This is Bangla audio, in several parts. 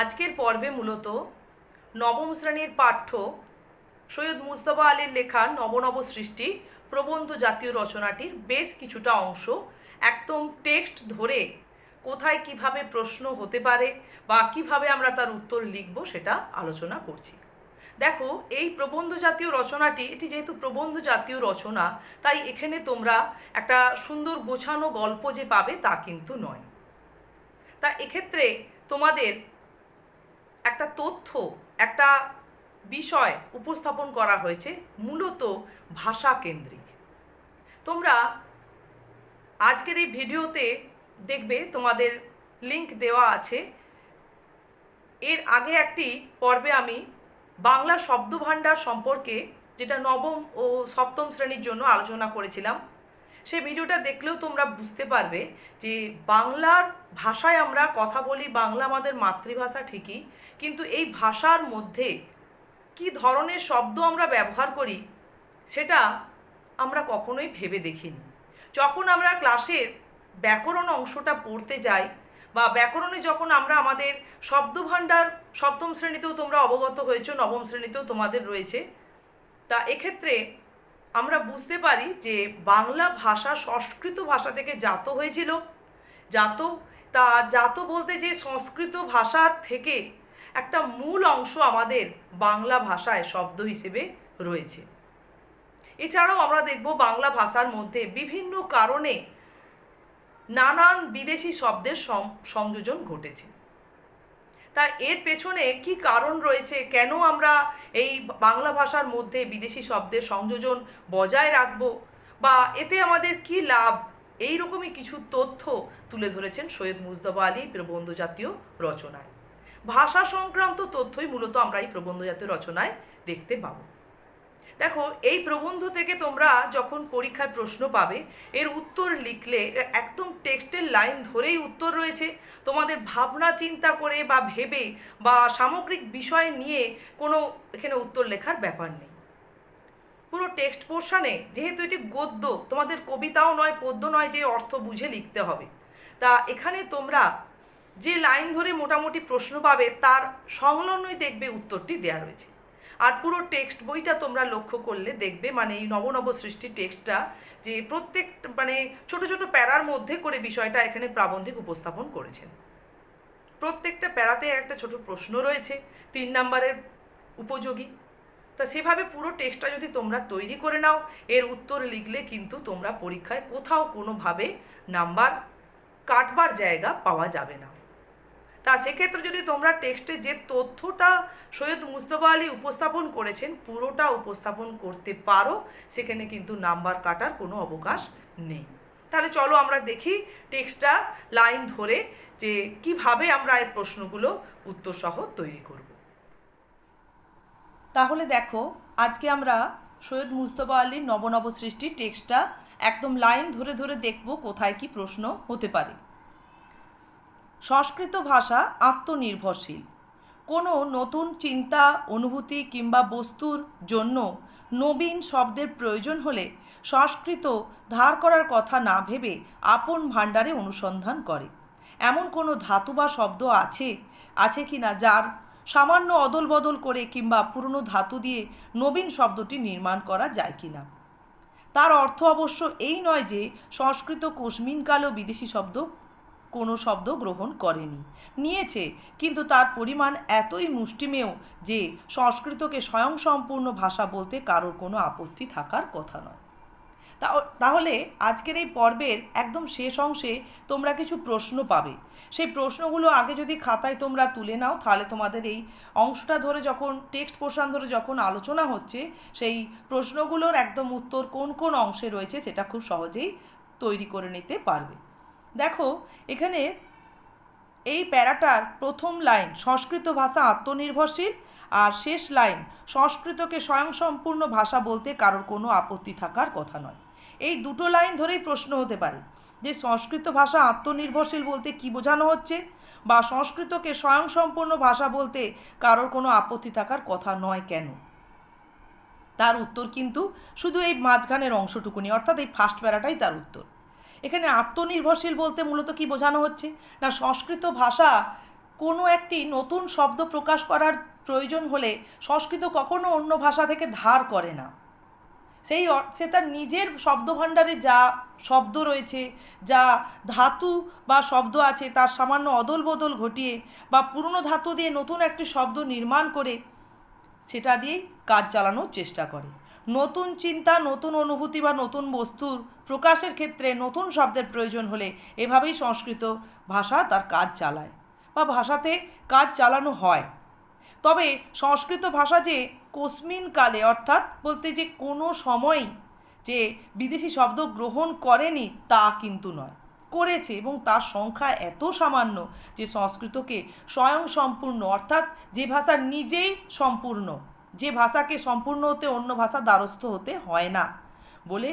আজকের পর্বে মূলত নবম শ্রেণির পাঠ্য সৈয়দ মুস্তফা আলীর লেখা নবনব সৃষ্টি প্রবন্ধ জাতীয় রচনাটির বেশ কিছুটা অংশ একদম টেক্সট ধরে কোথায় কীভাবে প্রশ্ন হতে পারে বা কীভাবে আমরা তার উত্তর লিখব সেটা আলোচনা করছি। দেখো, এই প্রবন্ধ জাতীয় রচনাটি, এটি যেহেতু প্রবন্ধ জাতীয় রচনা, তাই এখানে তোমরা একটা সুন্দর গোছানো গল্প যে পাবে তা কিন্তু নয়। তা এক্ষেত্রে তোমাদের একটা তথ্য, একটা বিষয় উপস্থাপন করা হয়েছে মূলত ভাষা কেন্দ্রিক। তোমরা আজকের এই ভিডিওতে দেখবে তোমাদের লিংক দেওয়া আছে। এর আগে একটি পর্বে আমি বাংলা শব্দভাণ্ডার সম্পর্কে যেটা নবম ও সপ্তম শ্রেণির জন্য আলোচনা করেছিলাম সেই ভিডিওটা দেখলেও তোমরা বুঝতে পারবে যে বাংলার ভাষায় আমরা কথা বলি, বাংলা আমাদের মাতৃভাষা ঠিকই, কিন্তু এই ভাষার মধ্যে কি ধরনের শব্দ আমরা ব্যবহার করি, সেটা আমরা কখনোই ভেবে দেখিনি। যখন আমরা ক্লাসের ব্যাকরণ অংশটা পড়তে যাই বা ব্যাকরণে যখন আমরা আমাদের শব্দভাণ্ডার, সপ্তম শ্রেণীতেও তোমরা অবগত হয়েছো, নবম শ্রেণীতেও তোমাদের রয়েছে, তা এক্ষেত্রে আমরা বুঝতে পারি যে বাংলা ভাষা সংস্কৃত ভাষা থেকে জাত হয়েছিল। জাত, তা জাত বলতে যে সংস্কৃত ভাষার থেকে একটা মূল অংশ আমাদের বাংলা ভাষায় শব্দ হিসেবে রয়েছে। এছাড়াও আমরা দেখব বাংলা ভাষার মধ্যে বিভিন্ন কারণে নানান বিদেশি শব্দের সংযোজন ঘটেছে। তা এর পেছনে কি কারণ রয়েছে? কেন আমরা এই বাংলা ভাষার মধ্যে বিদেশি শব্দের সংযোজন বজায় রাখব? বা এতে আমাদের কি লাভ? এই রকমই কিছু তথ্য তুলে ধরেছেন সৈয়দ মুজদবা আলী প্রবন্ধ জাতীয় রচনায়। ভাষা সংক্রান্ত তথ্যই মূলত আমরা এই প্রবন্ধ জাতীয় রচনায় দেখতে পাবো। দেখো, এই প্রবন্ধ থেকে তোমরা যখন পরীক্ষায় প্রশ্ন পাবে, এর উত্তর লিখলে একদম টেক্সটের লাইন ধরেই উত্তর রয়েছে। তোমাদের ভাবনা চিন্তা করে বা ভেবে বা সামগ্রিক বিষয় নিয়ে কোনো এখানে উত্তর লেখার ব্যাপার নেই। পুরো টেক্সট পোর্শনে, যেহেতু এটি গদ্য, তোমাদের কবিতাও নয়, পদ্য নয় যে অর্থ বুঝে লিখতে হবে। তা এখানে তোমরা যে লাইন ধরে মোটামুটি প্রশ্ন পাবে, তার সংলগ্নই দেখবে উত্তরটি দেয়া রয়েছে। আর পুরো টেক্সট বইটা তোমরা লক্ষ্য করলে দেখবে মানে এই নবনব সৃষ্টি টেক্সটটা যে প্রত্যেক মানে ছোট ছোট প্যারার মধ্যে করে বিষয়টা এখানে প্রাবন্ধিক উপস্থাপন করেছেন। প্রত্যেকটা প্যারাতে একটা ছোট প্রশ্ন রয়েছে, তিন নাম্বারের উপযোগী। তা সেভাবে পুরো টেক্সটটা যদি তোমরা তৈরি করে নাও, এর উত্তর লিখলে কিন্তু তোমরা পরীক্ষায় কোথাও কোনোভাবে নাম্বার কাটবার জায়গা পাওয়া যাবে না। তা সেক্ষেত্রে যদি তোমরা টেক্সটে যে তথ্যটা সৈয়দ মুস্তফা আলী উপস্থাপন করেছেন, পুরোটা উপস্থাপন করতে পারো, সেখানে কিন্তু নাম্বার কাটার কোনো অবকাশ নেই। তাহলে চলো আমরা দেখি টেক্সটটা লাইন ধরে যে কীভাবে আমরা এই প্রশ্নগুলো উত্তরসহ তৈরি করব। তাহলে দেখো, আজকে আমরা সৈয়দ মুস্তফা আলীর নবনব সৃষ্টি টেক্সটটা একদম লাইন ধরে ধরে দেখব কোথায় কি প্রশ্ন হতে পারে। সংস্কৃত ভাষা আত্মনির্ভরশীল। কোনো নতুন চিন্তা, অনুভূতি কিংবা বস্তুর জন্য নবীন শব্দের প্রয়োজন হলে সংস্কৃত ধার করার কথা না ভেবে আপন ভাণ্ডারে অনুসন্ধান করে। এমন কোনো ধাতু বা শব্দ আছে? আছে কি না যার সামান্য অদল বদল করে কিংবা পুরনো ধাতু দিয়ে নবীন শব্দটি নির্মাণ করা যায় কি না? তার অর্থ অবশ্য এই নয় যে সংস্কৃত কোশমিনকালেও বিদেশি শব্দ কোনো শব্দ গ্রহণ করেনি। নিয়েছে, কিন্তু তার পরিমাণ এতই মুষ্টিমেয় যে সংস্কৃতকে স্বয়ংসম্পূর্ণ ভাষা বলতে কারোর কোনো আপত্তি থাকার কথা নয়। তাহলে আজকের এই পর্বের একদম শেষ অংশে তোমরা কিছু প্রশ্ন পাবে। সেই প্রশ্নগুলো আগে যদি খাতায় তোমরা তুলে নাও, তাহলে তোমাদের এই অংশটা ধরে যখন, টেক্সট পোর্শন ধরে যখন আলোচনা হচ্ছে, সেই প্রশ্নগুলোর একদম উত্তর কোন কোন অংশে রয়েছে সেটা খুব সহজেই তৈরি করে নিতে পারবে। দেখো, এখানে এই প্যারাটার প্রথম লাইন, সংস্কৃত ভাষা আত্মনির্ভরশীল আর শেষ লাইন, সংস্কৃতকে স্বয়ংসম্পূর্ণ ভাষা বলতে কারোর কোনো আপত্তি থাকার কথা নয়। এই দুটো লাইন ধরেই প্রশ্ন হতে পারে, যে সংস্কৃত ভাষা আত্মনির্ভরশীল বলতে কি বোঝানো হচ্ছে বা সংস্কৃতকে স্বয়ংসম্পূর্ণ ভাষা বলতে কারোর কোনো আপত্তি থাকার কথা নয় কেন? তার উত্তর কিন্তু শুধু এই মাঝখানের অংশটুকুনি অর্থাৎ এই ফার্স্ট প্যারাটাই তার উত্তর। এখানে আত্মনির্ভরশীল বলতে মূলত কি বোঝানো হচ্ছে? না, সংস্কৃত ভাষা কোনো একটি নতুন শব্দ প্রকাশ করার প্রয়োজন হলে সংস্কৃত কখনো অন্য ভাষা থেকে ধার করে না। সেই সে তার নিজের শব্দভাণ্ডারে যা শব্দ রয়েছে, যা ধাতু বা শব্দ আছে, তার সামান্য অদল বদল ঘটিয়ে বা পুরনো ধাতু দিয়ে নতুন একটি শব্দ নির্মাণ করে, সেটা দিয়েই কাজ চালানোর চেষ্টা করে। নতুন চিন্তা, নতুন অনুভূতি বা নতুন বস্তুর প্রকাশের ক্ষেত্রে নতুন শব্দের প্রয়োজন হলে এভাবেই সংস্কৃত ভাষা তার কাজ চালায় বা ভাষাতে কাজ চালানো হয়। তবে সংস্কৃত ভাষা যে কোসমিন কালে অর্থাৎ বলতে যে কোনো সময়ই যে বিদেশি শব্দ গ্রহণ করেনি তা কিন্তু নয়। করেছে এবং তার সংখ্যা এত সামান্য যে সংস্কৃতকে স্বয়ং সম্পূর্ণ অর্থাৎ যে ভাষা নিজেই সম্পূর্ণ যে ভাষাকে সম্পূর্ণ হতে অন্য ভাষা দ্বারস্থ হতে হয় না বলে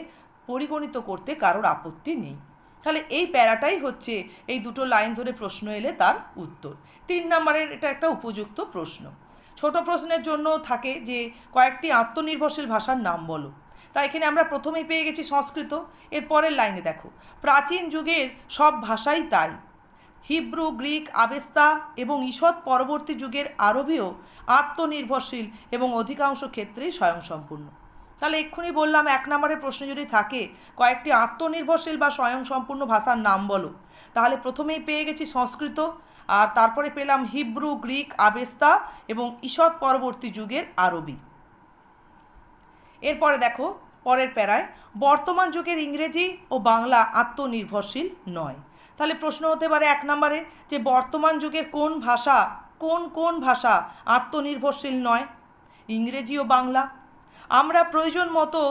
পরিগণিত করতে কারোর আপত্তি নেই। তাহলে এই প্যারাটাই হচ্ছে এই দুটো লাইন ধরে প্রশ্ন এলে তার উত্তর। তিন নম্বরের এটা একটা উপযুক্ত প্রশ্ন। ছোট প্রশ্নের জন্য থাকে যে কয়েকটি আত্মনির্ভরশীল ভাষার নাম বলো। তা এখানে আমরা প্রথমেই পেয়ে গেছি সংস্কৃত এর পরের লাইনে দেখো। প্রাচীন যুগের সব ভাষাই তাই। হিব্রু, গ্রিক, আবেস্তা এবং ঈষৎ পরবর্তী যুগের আরবীয় আত্মনির্ভরশীল এবং অধিকাংশ ক্ষেত্রেই স্বয়ংসম্পূর্ণ। তাহলে এক্ষুনি বললাম, এক নম্বরের প্রশ্ন যদি থাকে, কয়েকটি আত্মনির্ভরশীল বা স্বয়ংসম্পূর্ণ ভাষার নাম বলো। তাহলে প্রথমেই পেয়ে গেছি সংস্কৃত, আর তারপরে পেলাম হিব্রু, গ্রিক, আবেস্তা এবং ঈষৎ পরবর্তী যুগের আরবি। এরপরে দেখো, পরের প্যারায়, বর্তমান যুগের ইংরেজি ও বাংলা আত্মনির্ভরশীল নয়। তাহলে প্রশ্ন হতে পারে এক নম্বরে যে বর্তমান যুগের কোন ভাষা, কোন কোন ভাষা আত্মনির্ভরশীল নয়? ইংরেজি ও বাংলা। আমরা প্রয়োজন মতো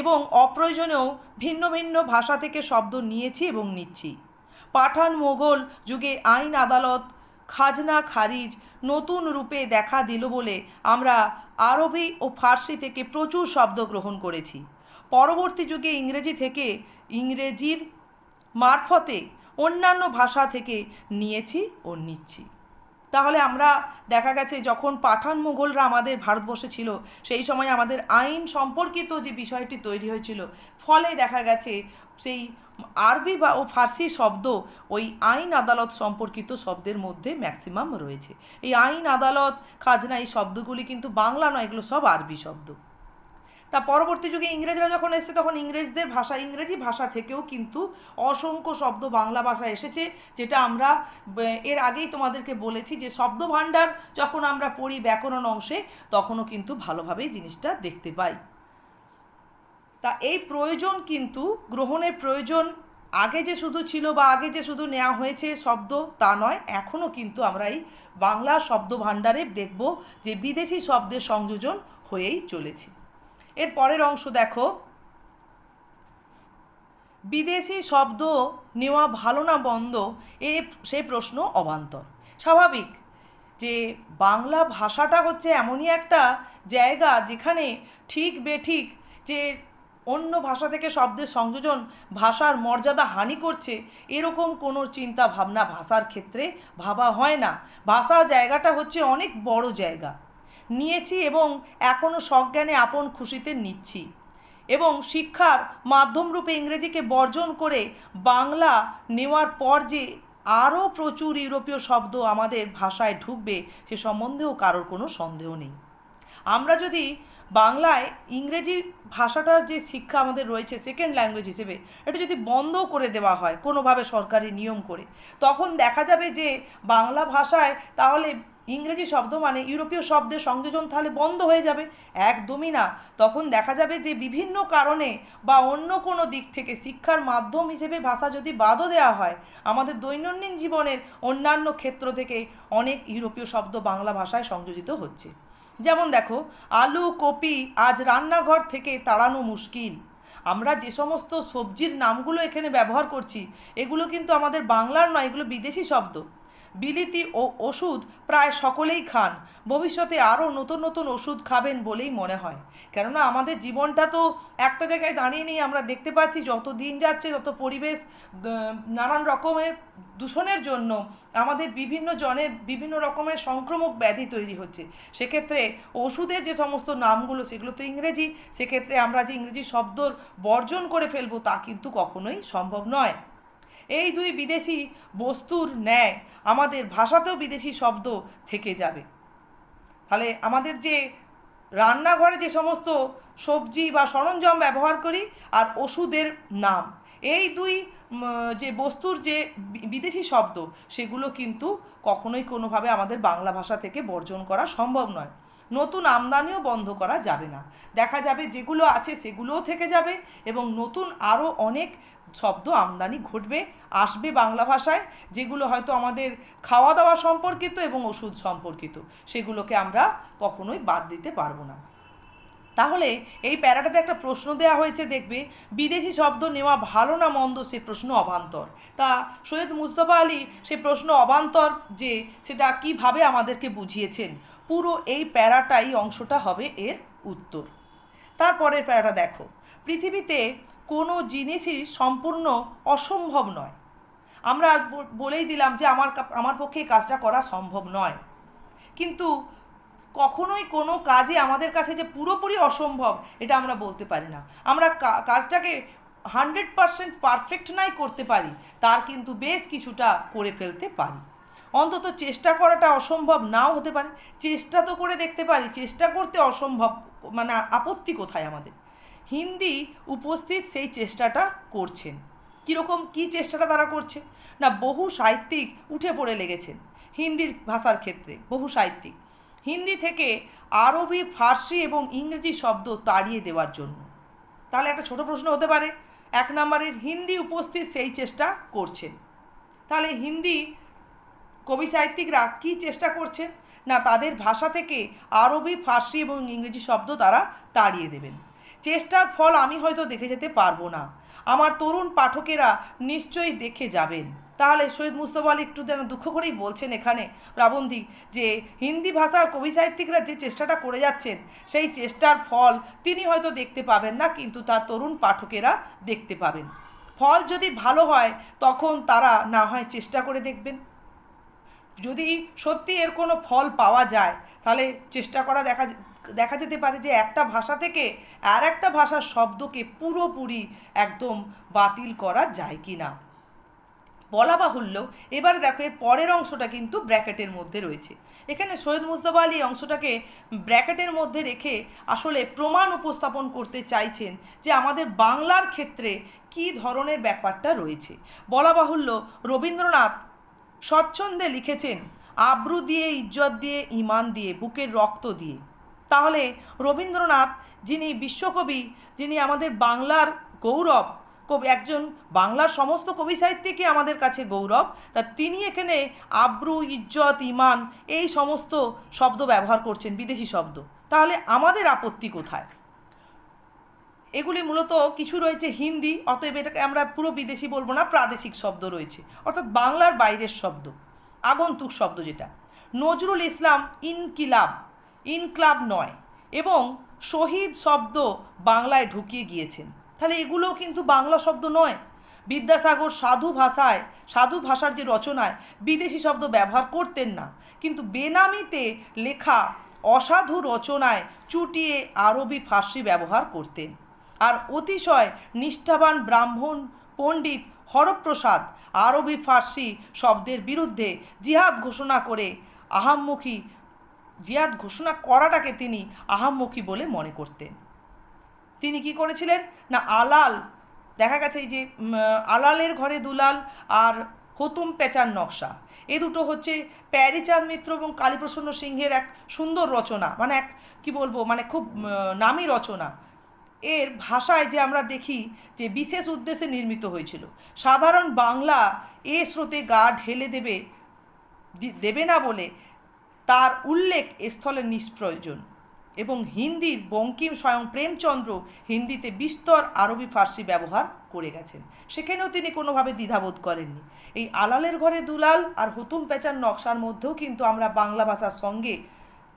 এবং অপ্রয়োজনেও ভিন্ন ভিন্ন ভাষা থেকে শব্দ নিয়েছি এবং নিচ্ছি। পাঠান মোগল যুগে আইন আদালত, খাজনা খারিজ নতুন রূপে দেখা দিল বলে আমরা আরবি ও ফার্সি থেকে প্রচুর শব্দ গ্রহণ করেছি। পরবর্তী যুগে ইংরেজি থেকে ইংরেজির মারফতে অন্যান্য ভাষা থেকে নিয়েছি ও নিচ্ছি। তাহলে আমরা দেখা গেছে যখন পাঠান মুঘলরা আমাদের ভারতবর্ষে ছিল, সেই সময় আমাদের আইন সম্পর্কিত যে বিষয়টি তৈরি হয়েছিল, ফলে দেখা গেছে সেই আরবি বা ও ফার্সি শব্দ ওই আইন আদালত সম্পর্কিত শব্দের মধ্যে ম্যাক্সিমাম রয়েছে। এই আইন আদালত, খাজনা, এই শব্দগুলি কিন্তু বাংলা নয়, এগুলো সব আরবি শব্দ। তা পরবর্তী যুগে ইংরেজরা যখন এসেছে, তখন ইংরেজদের ভাষা, ইংরেজি ভাষা থেকেও কিন্তু অসংখ্য শব্দ বাংলা ভাষা এসেছে, যেটা আমরা এর আগেই তোমাদেরকে বলেছি যে শব্দ ভাণ্ডার যখন আমরা পড়ি ব্যাকরণ অংশে, তখনও কিন্তু ভালোভাবেই জিনিসটা দেখতে পাই। তা এই প্রয়োজন কিন্তু, গ্রহণের প্রয়োজন, আগে যে শুধু ছিল বা আগে যে শুধু নেওয়া হয়েছে শব্দ, তা নয়, এখনও কিন্তু আমরা এই বাংলা শব্দ ভাণ্ডারে দেখব যে বিদেশি শব্দের সংযোজন হয়েই চলেছে। এর পরের অংশ দেখো। বিদেশি শব্দ নেওয়া ভালো না বন্ধ? এ সেই প্রশ্ন অবান্তর। স্বাভাবিক যে বাংলা ভাষাটা হচ্ছে এমনই একটা জায়গা যেখানে ঠিক বেঠিক যে অন্য ভাষা থেকে শব্দের সংযোজন ভাষার মর্যাদা হানি করছে, এরকম কোনো চিন্তা ভাবনা ভাষার ক্ষেত্রে ভাবা হয় না। ভাষা জায়গাটা হচ্ছে অনেক বড় জায়গা। নিয়েছি এবং এখনও সজ্ঞানে আপন খুশিতে নিচ্ছি। এবং শিক্ষার মাধ্যমরূপে ইংরেজিকে বর্জন করে বাংলা নেওয়ার পর যে আরও প্রচুর ইউরোপীয় শব্দ আমাদের ভাষায় ঢুকবে, সে সম্বন্ধেও কারোর কোনো সন্দেহ নেই। আমরা যদি বাংলায় ইংরেজি ভাষাটার যে শিক্ষা আমাদের রয়েছে সেকেন্ড ল্যাঙ্গুয়েজ হিসেবে, এটা যদি বন্ধ করে দেওয়া হয়, কোনোভাবে সরকারি নিয়ম করে, তখন দেখা যাবে যে বাংলা ভাষায় তাহলে ইংরেজি শব্দ মানে ইউরোপীয় শব্দের সংযোজন তাহলে বন্ধ হয়ে যাবে। একদমই না। তখন দেখা যাবে যে বিভিন্ন কারণে বা অন্য কোনো দিক থেকে শিক্ষার মাধ্যম হিসেবে ভাষা যদি বাদও দেওয়া হয়, আমাদের দৈনন্দিন জীবনের অন্যান্য ক্ষেত্র থেকে অনেক ইউরোপীয় শব্দ বাংলা ভাষায় সংযোজিত হচ্ছে। যেমন দেখো, আলু, কপি আজ রান্নাঘর থেকে তাড়ানো মুশকিল। আমরা যে সমস্ত সবজির নামগুলো এখানে ব্যবহার করছি, এগুলো কিন্তু আমাদের বাংলার নয়, এগুলো বিদেশি শব্দ। বিলিতি ও ওষুধ প্রায় সকলেই খান। ভবিষ্যতে আরও নতুন নতুন ওষুধ খাবেন বলেই মনে হয়। কেননা আমাদের জীবনটা তো একটা জায়গায় দাঁড়িয়ে নেই আমরা দেখতে পাচ্ছি, যত দিন যাচ্ছে, তত পরিবেশ নানান রকমের দূষণের জন্য আমাদের বিভিন্ন জনের বিভিন্ন রকমের সংক্রমক ব্যাধি তৈরি হচ্ছে। সেক্ষেত্রে ওষুধের যে সমস্ত নামগুলো, সেগুলো তো ইংরেজি, সেক্ষেত্রে আমরা যে ইংরেজি শব্দর বর্জন করে ফেলব তা কিন্তু কখনোই সম্ভব নয়। এই দুই বিদেশি বস্তুর ন্যায় আমাদের ভাষাতেও বিদেশি শব্দ থেকে যাবে। তাহলে আমাদের যে রান্নাঘরে যে সমস্ত সবজি বা সরঞ্জাম ব্যবহার করি আর ওষুধের নাম, এই দুই যে বস্তুর যে বিদেশি শব্দ, সেগুলো কিন্তু কখনোই কোনোভাবে আমাদের বাংলা ভাষা থেকে বর্জন করা সম্ভব নয়। নতুন আমদানিও বন্ধ করা যাবে না। দেখা যাবে যেগুলো আছে সেগুলোও থেকে যাবে এবং নতুন আরও অনেক শব্দ আমদানি ঘটবে, আসবে বাংলা ভাষায়, যেগুলো হয়তো আমাদের খাওয়া দাওয়া সম্পর্কিত এবং ওষুধ সম্পর্কিত, সেগুলোকে আমরা কখনোই বাদ দিতে পারব না। তাহলে এই প্যারাটাতে একটা প্রশ্ন দেওয়া হয়েছে, দেখবে, বিদেশি শব্দ নেওয়া ভালো না মন্দ, সে প্রশ্ন অবান্তর। তা সৈয়দ মুস্তফা আলী, সে প্রশ্ন অবান্তর যে সেটা কীভাবে আমাদেরকে বুঝিয়েছেন? পুরো এই প্যারাটাই অংশটা হবে এর উত্তর। তারপরের প্যারাটা দেখো। পৃথিবীতে কোনো জিনিসই সম্পূর্ণ অসম্ভব নয়। আমরা বলেই দিলাম যে আমার আমার পক্ষে এই কাজটা করা সম্ভব নয়। কিন্তু কখনোই কোনো কাজে আমাদের কাছে যে পুরোপুরি অসম্ভব এটা আমরা বলতে পারি না। আমরা কাজটাকে হান্ড্রেড পারসেন্ট পারফেক্ট নাই করতে পারি, তার কিন্তু বেশ কিছুটা করে ফেলতে পারি। অন্তত চেষ্টা করাটা অসম্ভব নাও হতে পারে। চেষ্টা তো করে দেখতে পারি, চেষ্টা করতে অসম্ভব মানে আপত্তি কোথায় আমাদের? হিন্দি উপস্থিত সেই চেষ্টাটা করছেন। কীরকম, কী চেষ্টাটা তারা করছে? না, বহু সাহিত্যিক উঠে পড়ে লেগেছেন হিন্দির ভাষার ক্ষেত্রে, বহু সাহিত্যিক। হিন্দি থেকে আরবি, ফার্সি এবং ইংরেজি শব্দ তাড়িয়ে দেওয়ার জন্য। তাহলে একটা ছোট প্রশ্ন হতে পারে, এক নম্বরের হিন্দি উপস্থিত সেই চেষ্টা করছেন। তাহলে হিন্দি কবি সাহিত্যিকরা কী চেষ্টা করছেন? না, তাদের ভাষা থেকে আরবি, ফার্সি এবং ইংরেজি শব্দ তারা তাড়িয়ে দেবেন। চেষ্টার ফল আমি হয়তো দেখে যেতে পারব না। আমার তরুণ পাঠকেরা নিশ্চয়ই দেখে যাবেন। তাহলে সৈয়দ মুস্তফা আলী একটু যেন দুঃখ করেই বলছেন এখানে প্রাবন্ধিক যে হিন্দি ভাষার কবি সাহিত্যিকরা যে চেষ্টাটা করে যাচ্ছেন, সেই চেষ্টার ফল তিনি হয়তো দেখতে পাবেন না, কিন্তু তার তরুণ পাঠকেরা দেখতে পাবেন। ফল যদি ভালো হয়, তখন তারা না হয় চেষ্টা করে দেখবেন। যদি সত্যি এর কোনো ফল পাওয়া যায়, তাহলে চেষ্টা করা দেখা দেখা যেতে পারে যে একটা ভাষা থেকে আর একটা ভাষার শব্দকে পুরোপুরি একদম বাতিল করা যায় কি না। বলা বাহুল্য, এবারে দেখো এর পরের অংশটা কিন্তু ব্র্যাকেটের মধ্যে রয়েছে। এখানে সৈয়দ মুস্তফা আলী অংশটাকে ব্র্যাকেটের মধ্যে রেখে আসলে প্রমাণ উপস্থাপন করতে চাইছেন যে আমাদের বাংলার ক্ষেত্রে কী ধরনের ব্যাপারটা রয়েছে। বলা বাহুল্য, রবীন্দ্রনাথ স্বচ্ছন্দে লিখেছেন, আব্রু দিয়ে, ইজ্জত দিয়ে, ইমান দিয়ে, বুকের রক্ত দিয়ে। তাহলে রবীন্দ্রনাথ, যিনি বিশ্বকবি, যিনি আমাদের বাংলার গৌরব, কবি, একজন বাংলার সমস্ত কবি সাহিত্যিকই আমাদের কাছে গৌরব, তা তিনি এখানে আব্রু, ইজ্জত, ইমান এই সমস্ত শব্দ ব্যবহার করছেন, বিদেশি শব্দ। তাহলে আমাদের আপত্তি কোথায়? এগুলি মূলত কিছু রয়েছে হিন্দি, অতএব এটাকে আমরা পুরো বিদেশি বলব না, প্রাদেশিক শব্দ রয়েছে। অর্থাৎ বাংলার বাইরের শব্দ, আগন্তুক শব্দ যেটা। নজরুল ইসলাম ইনকিলাব। ইনক্লাব নয় এবং শহীদ শব্দ বাংলায় ঢুকিয়ে গিয়েছেন। তাহলে এগুলোও কিন্তু বাংলা শব্দ নয়। বিদ্যাসাগর সাধু ভাষায়, সাধু ভাষার যে রচনায় বিদেশি শব্দ ব্যবহার করতেন না। কিন্তু বেনামিতে লেখা অসাধু রচনায় চুটিয়ে আরবি ফার্সি ব্যবহার করতেন। আর অতিশয় নিষ্ঠাবান ব্রাহ্মণ, পণ্ডিত হরপ্রসাদ আরবি ফার্সি শব্দের বিরুদ্ধে জিহাদ ঘোষণা করে আহাম্মুখী জিহাদ ঘোষণা করাটাকে তিনি আহাম্মুখী বলে মনে করতেন। তিনি কি করেছিলেন? না, আলাল, দেখা গেছে এই যে আলালের ঘরে দুলাল আর হতুম পেঁচার নকশা। এ দুটো হচ্ছে প্যারিচাঁদ মিত্র এবং কালীপ্রসন্ন সিংহের এক সুন্দর রচনা মানে এক, কি বলব মানে খুব নামী রচনা। এর ভাষায় যে আমরা দেখি যে বিশেষ উদ্দেশ্যে নির্মিত হয়েছিল, সাধারণ বাংলা এ স্রোতে গা ঢেলে দেবে দেবে না বলে তার উল্লেখ স্থলে নিষ্প্রয়োজন। এবং হিন্দির বঙ্কিম স্বয়ং প্রেমচন্দ্র হিন্দিতে বিস্তর আরবি ফার্সি ব্যবহার করে গেছেন। সেখানেও তিনি কোনোভাবে দ্বিধাবোধ করেননি। এই আলালের ঘরে দুলাল আর হুতুম পেঁচার নকশার মধ্যেও কিন্তু আমরা বাংলা ভাষার সঙ্গে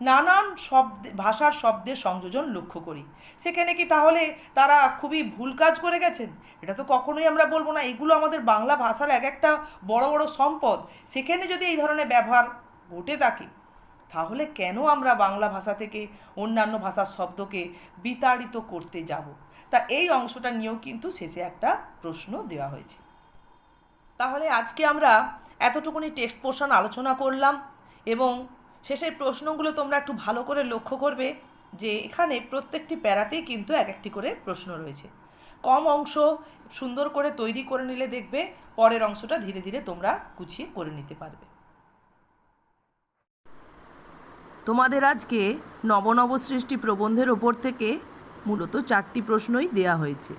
নানান শব্দ, ভাষার শব্দের সংযোজন লক্ষ্য করি। সেখানে কি তাহলে তারা খুবই ভুল কাজ করে গেছেন? এটা তো কখনোই আমরা বলব না। এগুলো আমাদের বাংলা ভাষার এক একটা বড় বড় সম্পদ। সেখানে যদি এই ধরনের ব্যবহার ঘটে থাকে তাহলে কেন আমরা বাংলা ভাষা থেকে অন্যান্য ভাষার শব্দকে বিতাড়িত করতে যাব? তা এই অংশটা নিয়েও কিন্তু শেষে একটা প্রশ্ন দেওয়া হয়েছে। তাহলে আজকে আমরা এতটুকুনি টেক্সট পোর্শন আলোচনা করলাম এবং শেষের প্রশ্নগুলো তোমরা একটু ভালো করে লক্ষ্য করবে যে এখানে প্রত্যেকটি প্যারাতেই কিন্তু এক একটি করে প্রশ্ন রয়েছে। কম অংশ সুন্দর করে তৈরি করে নিলে দেখবে পরের অংশটা ধীরে ধীরে তোমরা গুছিয়ে করে নিতে পারবে। তোমাদের আজকে নবনব সৃষ্টি প্রবন্ধের ওপর থেকে মূলত চারটি প্রশ্নই দেয়া হয়েছে।